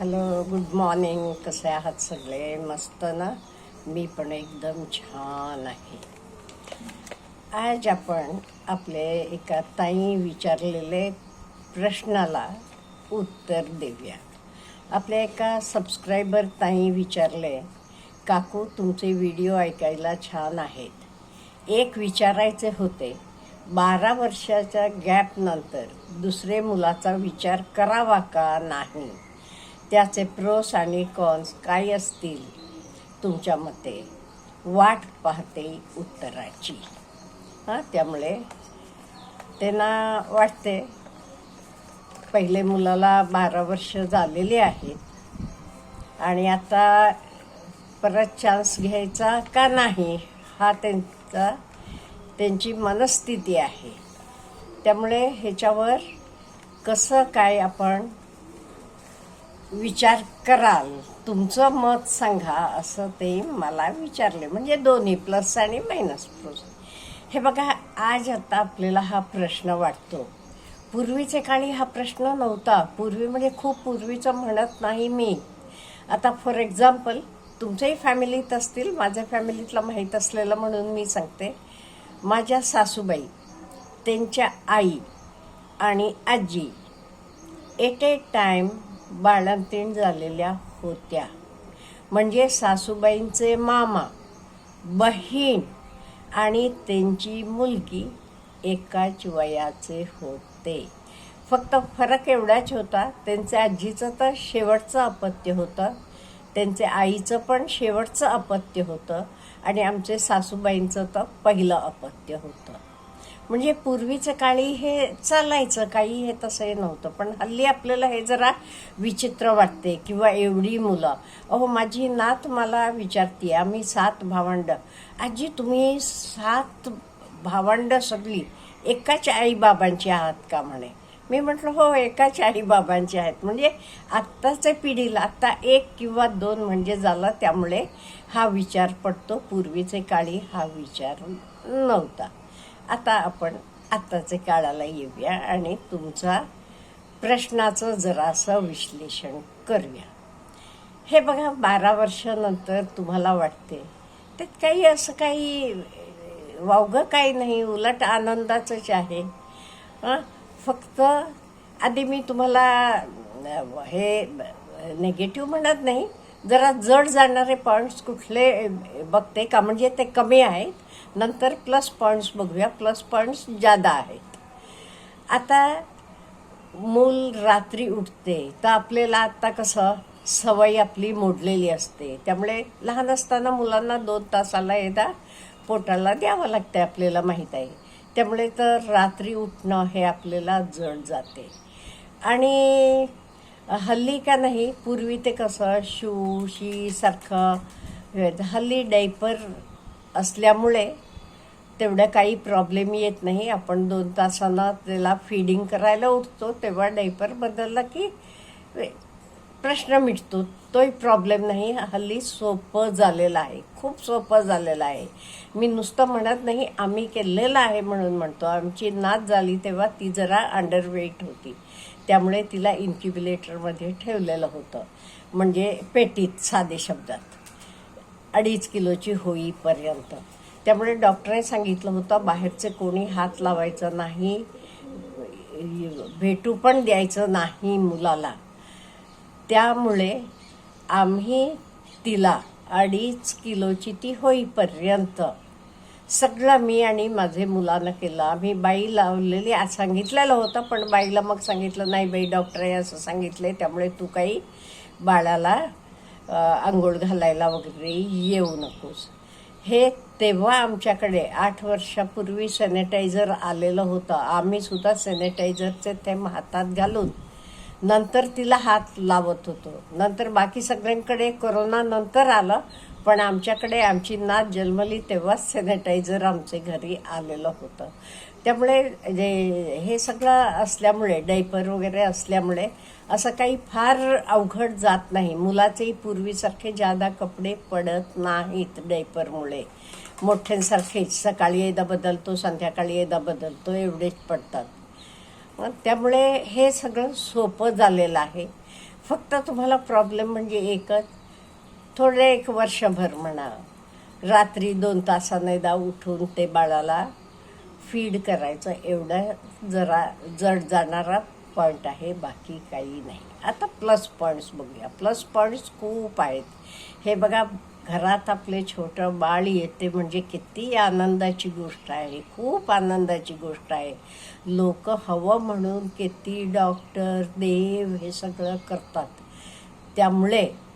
Hello good morning कसे आहात सगळे? मस्त ना? मी पण एकदम छान आहे. आज आपण आपले एका ताई विचारलेले प्रश्नाला उत्तर देऊया. आपल्या एका सबस्क्रायबर ताई विचारले काकू तुमचे व्हिडिओ ऐकायला छान आहेत. एक विचारायचे होते. बारा वर्षाच्या गॅपनंतर दुसरे मुलाचा विचार करावा का नाही? त्याचे प्रोस आणि कॉन्स काय असतील तुमच्या मते? वाट पाहते उत्तराची. हां त्यामुळे त्यांना वाटते. पहिले मुलाला बारा वर्ष झालेली आहेत आणि आता परत चान्स घ्यायचा का नाही हा त्यांचा त्यांची मनस्थिती आहे. त्यामुळे ह्याच्यावर कसं काय आपण विचार कराल. तुमचं मत सांगा असं ते मला विचारले. म्हणजे दोन्ही प्लस आणि मायनस प्लस हे बघा आज आता आपल्याला हा प्रश्न वाटतो. पूर्वीचे काळी हा प्रश्न नव्हता. पूर्वी म्हणजे खूप पूर्वीचं म्हणत नाही मी. आता फॉर एक्झाम्पल तुमच्याही फॅमिलीत असतील माझ्या फॅमिलीतला माहीत असलेलं म्हणून मी सांगते. माझ्या सासूबाई त्यांच्या आई आणि आजी एट ए टाईम बाळंतीण झालेल्या होत्या. म्हणजे सासूबाईंचे मामा बहीण आणि त्यांची मुलगी एकाच वयाचे होते. फक्त फरक एवढाच होता त्यांचे आजीचं तर शेवटचं अपत्य होतं त्यांचे आईचं पण शेवटचं अपत्य होतं आणि आमचे सासूबाईंचं तर पहिलं अपत्य होतं. म्हणजे पूर्वीच्या काळी हे चालायचं काही हे तसं हे नव्हतं. पण हल्ली आपल्याला हे जरा विचित्र वाटते किंवा एवढी मुलं. अहो माझी नात मला विचारते आम्ही सात भावंड. आजी तुम्ही सात भावंड सगळी एकाच आईबाबांची आहात का? म्हणे. मी म्हटलं हो एकाच आईबाबांचे आहेत. म्हणजे आत्ताच्या पिढीला आत्ता एक किंवा दोन म्हणजे झाला त्यामुळे हा विचार पडतो. पूर्वीचे काळी हा विचार नव्हता. आता आपण आत्ताचे काळाला येऊया आणि तुमचा प्रश्नाचं जरासं विश्लेषण करूया. हे बघा बारा वर्षानंतर तुम्हाला वाटते त्यात काही असं काही वावगं काही नाही उलट आनंदाचंच आहे. हां? फक्त आधी मी तुम्हाला हे नेगेटिव्ह म्हणत नाही जरा जड जाणारे पॉईंट्स कुठले बघते का? म्हणजे ते कमी आहेत. नंतर प्लस पॉईंट्स बघूया. प्लस पॉईंट्स जादा आहेत. आता मूल रात्री उठते. तर आपल्याला आता कसं? सवय आपली मोडलेली असते. त्यामुळे लहान असताना मुलांना दोन तासाला एकदा पोटाला द्यावं लागतं आपल्याला माहीत आहे. त्यामुळे तर रात्री उठणं हे आपल्याला जड जाते. आणि हल्ली का नाही पूर्वी ते कसं शू शी सारखं हल्ली डायपर असल्यामुळे तेवढं काही प्रॉब्लेम येत नाही. आपण दोन तासांना त्याला फिडिंग करायला उठतो तेव्हा डायपर बदलला की प्रश्न मिटतो. तोही प्रॉब्लेम नाही. हल्ली सोपं झालेलं आहे. खूप सोपं झालेलं आहे. मी नुसतं म्हणत नाही आम्ही केलेलं आहे म्हणून म्हणतो. आमची नाच झाली तेव्हा ती जरा अंडरवेट होती. त्यामुळे तिला इन्क्युबिलेटरमध्ये ठेवलेलं होतं. म्हणजे पेटीत साधे शब्दात. अडीच किलोची होईपर्यंत. त्यामुळे डॉक्टरने सांगितलं होतं बाहेरचे कोणी हात लावायचं नाही भेटू पण द्यायचं नाही मुलाला. त्यामुळे आम्ही तिला अडीच किलोची ती होईपर्यंत सगळं मी आणि माझे मुलानं केलं. आम्ही बाई लावलेली आज सांगितलेलं होतं पण बाईला मग सांगितलं नाही बाई डॉक्टर आहे असं सांगितलं त्यामुळे तू काही बाळाला आंघोळ घालायला वगैरे येऊ नकोस. हे तेव्हा आमच्याकडे आठ वर्षापूर्वी सॅनिटायझर आलेलं होतं. आम्ही सुद्धा सॅनिटायझरचे थेंब हातात घालून नंतर तिला हात लावत होतो. नंतर बाकी सगळ्यांकडे कोरोना नंतर आलं. पण आमच्याकडे आमची नात जन्मली तेव्हाच सॅनिटायझर आमचे घरी आलेलं होतं. त्यामुळे जे हे सगळं असल्यामुळे डायपर वगैरे असल्यामुळे असं काही फार अवघड जात नाही. मुलाचेही पूर्वीसारखे जादा कपडे पडत नाहीत डायपरमुळे मोठ्यांसारखेच सकाळी एकदा बदलतो संध्याकाळी एकदा बदलतो एवढेच पडतात. मग त्यामुळे हे सगळं सोपं झालेलं आहे. फक्त तुम्हाला प्रॉब्लेम म्हणजे एकच थोडे एक वर्षभर म्हणा. रात्री दोन तासाने दा उठून ते बाळाला फीड करायचं. एवढं जरा जड जाणारा पॉईंट आहे बाकी काही नाही. आता प्लस पॉईंट्स बघूया. प्लस पॉईंट्स खूप आहेत. हे बघा घरात आपले छोटं बाळ येते म्हणजे किती आनंदाची गोष्ट आहे. खूप आनंदाची गोष्ट आहे. लोक हवं म्हणून किती डॉक्टर देव हे सगळं करतात. त्यामुळे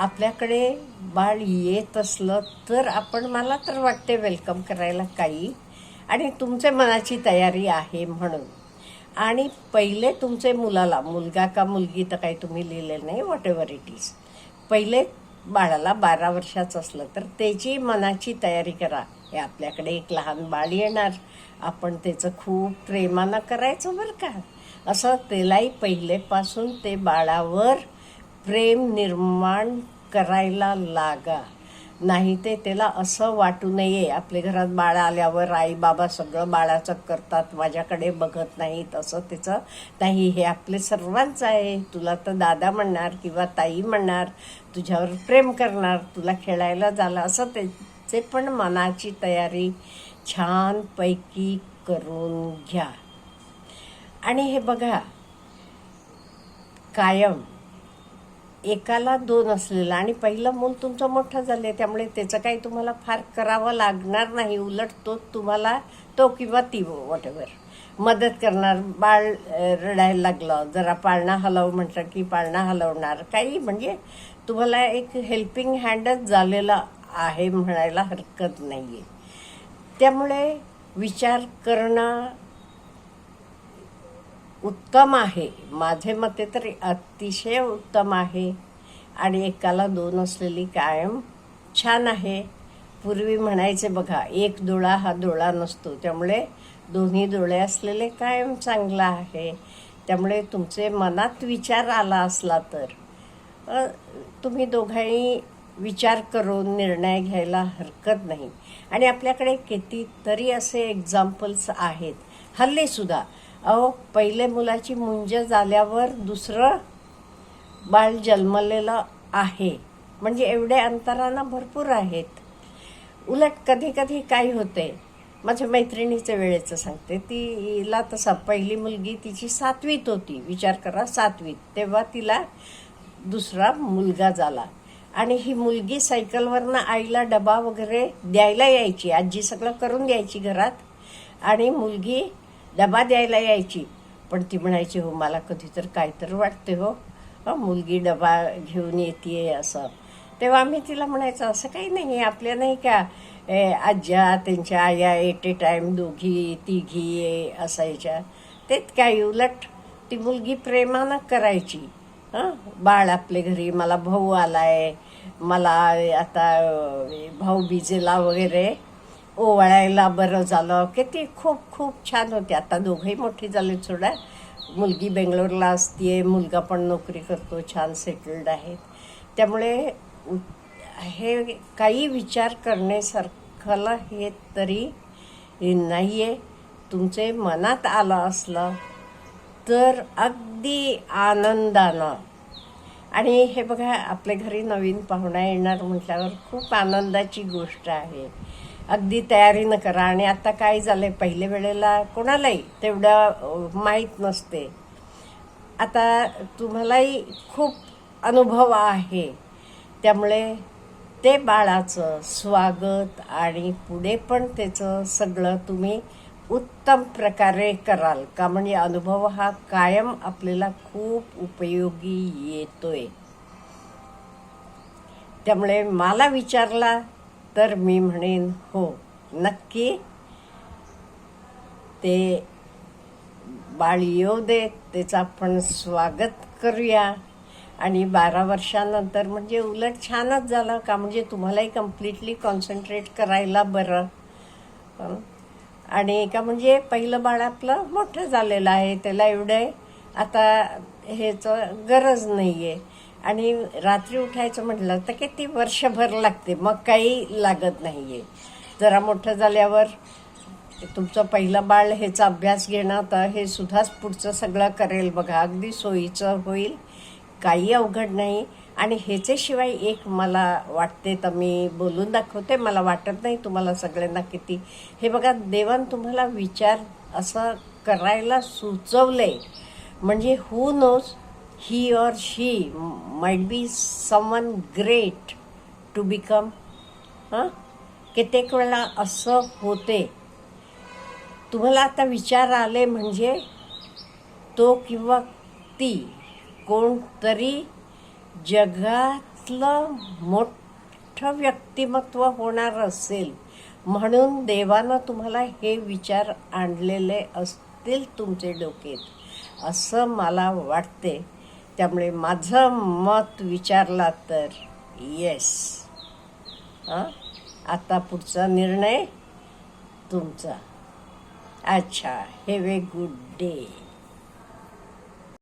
आपल्याकडे बाळ येत असलं तर आपण मला तर वाटते वेलकम करायला काही. आणि तुमच्या मनाची तयारी आहे म्हणून. आणि पहिले तुमचे मुलाला मुलगा का मुलगी तर काही तुम्ही लिहिलेलं नाही वॉट एव्हर इट इज पहिले बाळाला बारा वर्षाचं असलं तर त्याची मनाची तयारी करा. हे आपल्याकडे एक लहान बाळ येणार. आपण त्याचं खूप प्रेमानं करायचं बरं का. असं त्यालाही पहिलेपासून ते बाळावर प्रेम निर्माण करायला लागा. नाही ते त्याला असं वाटू नये. आपल्या घरात बाळ आल्यावर आई बाबा सगळं बाळाचं करतात. माझ्याकडे बघत नाहीत. असं त्याचं नाही. हे आपले सर्वांचं आहे. तुला तर दादा म्हणणार किंवा ताई म्हणणार तुझ्यावर प्रेम करणार तुला खेळायला झालं. असं त्याचे पण मनाची तयारी छानपैकी करून घ्या. आणि हे बघा कायम एकाला दोन असलेलं आणि पहिलं मूल तुमचं मोठं झालं त्यामुळे त्याचं काही तुम्हाला फार करावं लागणार नाही. उलट तो तुम्हाला तो किंवा ती वॉटेवर मदत करणार बाळ रडायला लागलं जरा पाळणा हलव म्हटलं की पाळणा हलवणार. काही म्हणजे तुम्हाला एक हेल्पिंग हँडच झालेला आहे म्हणायला हरकत नाही आहे त्यामुळे विचार करणं उत्तम आहे. माझे मते तर अतिशय उत्तम आहे. आणि एकाला दोन असलेली कायम छान आहे. पूर्वी म्हणायचे बघा एक डोळा हा डोळा नसतो. त्यामुळे दोन्ही डोळे असलेले कायम चांगला आहे. त्यामुळे तुमचे मनात विचार आला असला तर तुम्ही दोघांनी विचार करून निर्णय घ्यायला हरकत नाही. आणि आपल्याकडे कितीतरी असे एक्झाम्पल्स आहेत. हल्लीसुद्धा अहो पहिले मुलाची मुंज झाल्यावर दुसरं बाळ जन्मलेलं आहे. म्हणजे एवढे अंतरानं भरपूर आहेत. उलट कधी कधी काय होते माझ्या मैत्रिणीच्या वेळेचं सांगते. तिला तसा पहिली मुलगी तिची सातवीत होती. विचार करा सातवीत. तेव्हा तिला दुसरा मुलगा झाला. आणि ही मुलगी सायकलवरनं आईला डबा वगैरे द्यायला यायची. आजी सगळं करून द्यायची घरात. आणि मुलगी डबा द्यायला यायची. पण ती म्हणायची हो मला कधी तर काय तर वाटते हो मुलगी डबा घेऊन येते असं. तेव्हा आम्ही तिला म्हणायचं असं काही नाही आपल्या नाही का ए, आज्या त्यांच्या आया एट ए टाईम दोघी तिघी असायच्या. तेच काय उलट ती मुलगी प्रेमानं करायची. हां बाळ आपले घरी मला भाऊ आलाय मला आता भाऊ बिजेला वगैरे ओवाळायला बरं झालं. किती खूप खूप छान होते. आता दोघंही मोठी झाले सोडा मुलगी बेंगलोरला असते मुलगा पण नोकरी करतो छान सेटल्ड आहेत त्यामुळे हे काही विचार करण्यासारखाला हे तरी नाही आहे तुमचे मनात आलं असलं तर अगदी आनंदानं. आणि हे बघा आपल्या घरी नवीन पाहुणा येणार म्हटल्यावर खूप आनंदाची गोष्ट आहे. अगदी तयारीनं करा. आणि आता काय झालं आहे पहिल्या वेळेला कोणालाही तेवढं माहीत नसते. आता तुम्हालाही खूप अनुभव आहे. त्यामुळे ते बाळाचं स्वागत आणि पुढे पण त्याचं सगळं तुम्ही उत्तम प्रकारे कराल. का म्हणजे अनुभव हा कायम आपल्याला खूप उपयोगी येतोय. त्यामुळे मला विचारला तर मी म्हणेन हो नक्की. ते बाळ येऊ दे त्याचं आपण स्वागत करूया. आणि बारा वर्षानंतर म्हणजे उलट छानच झालं का म्हणजे तुम्हालाही कम्प्लिटली कॉन्सन्ट्रेट करायला बरं. आणि का म्हणजे पहिलं बाळ आपलं मोठं झालेलं आहे त्याला एवढे आता ह्याचं गरज नाही आहे आणि रात्री उठायचं म्हटलं तर किती वर्षभर लागते. मग काही लागत नाही आहे जरा मोठं झाल्यावर तुमचं पहिलं बाळ ह्याचा अभ्यास घेणं तर हे सुद्धाच पुढचं सगळं करेल बघा. अगदी सोयीचं होईल. काही अवघड नाही. आणि ह्याच्याशिवाय एक मला वाटते तर मी बोलून दाखवते. मला वाटत नाही तुम्हाला सगळ्यांना किती. हे बघा देवान तुम्हाला विचार असं करायला सुचवलंय. म्हणजे who knows he or she might be someone great to become हां कित्येक वेळा असं होते. तुम्हाला आता विचार आले म्हणजे तो किंवा ती कोणतरी जगातलं मोठं व्यक्तिमत्व होणार असेल म्हणून देवानं तुम्हाला हे विचार आणलेले असतील तुमचे डोकेत. असं मला वाटते. त्यामुळे माझं मत विचारला तर येस हां? आता पुढचा निर्णय तुमचा. अच्छा हॅव ए गुड डे